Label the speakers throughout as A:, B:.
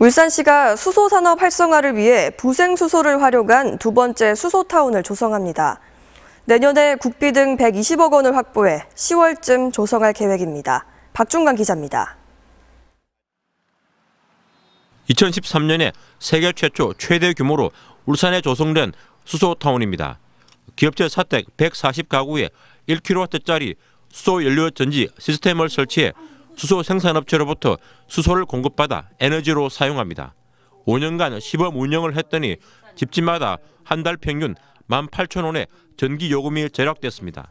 A: 울산시가 수소산업 활성화를 위해 부생수소를 활용한 두 번째 수소타운을 조성합니다. 내년에 국비 등 120억 원을 확보해 10월쯤 조성할 계획입니다. 박중관 기자입니다.
B: 2013년에 세계 최초 최대 규모로 울산에 조성된 수소타운입니다. 기업체 사택 140가구에 1kW짜리 수소 연료 전지 시스템을 설치해 수소 생산업체로부터 수소를 공급받아 에너지로 사용합니다. 5년간 시범 운영을 했더니 집집마다 한 달 평균 18,000원의 전기 요금이 절약됐습니다.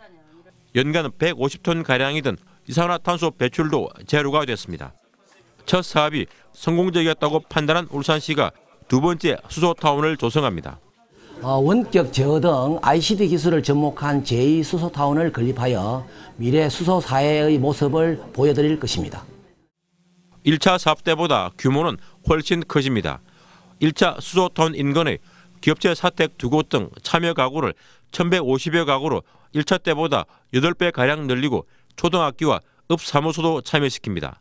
B: 연간 150톤 가량이던 이산화탄소 배출도 제로가 됐습니다. 첫 사업이 성공적이었다고 판단한 울산시가 두 번째 수소타운을 조성합니다.
C: 어, 원격 제어 등 ICT 기술을 접목한 제2수소타운을 건립하여 미래 수소 사회의 모습을 보여드릴 것입니다.
B: 1차 사업 때보다 규모는 훨씬 커집니다. 1차 수소타운 인근의 기업체 사택 두 곳 등 참여 가구를 1150여 가구로 1차 때보다 8배 가량 늘리고 초등학교와 읍사무소도 참여시킵니다.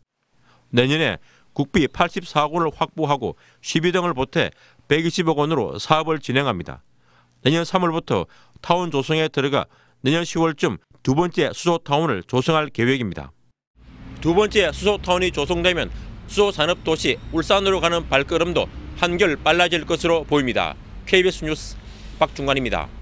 B: 내년에 국비 84억원을 확보하고 시비 등을 보태 120억 원으로 사업을 진행합니다. 내년 3월부터 타운 조성에 들어가 내년 10월쯤 두 번째 수소 타운을 조성할 계획입니다. 두 번째 수소 타운이 조성되면 수소 산업 도시 울산으로 가는 발걸음도 한결 빨라질 것으로 보입니다. KBS 뉴스 박중관입니다.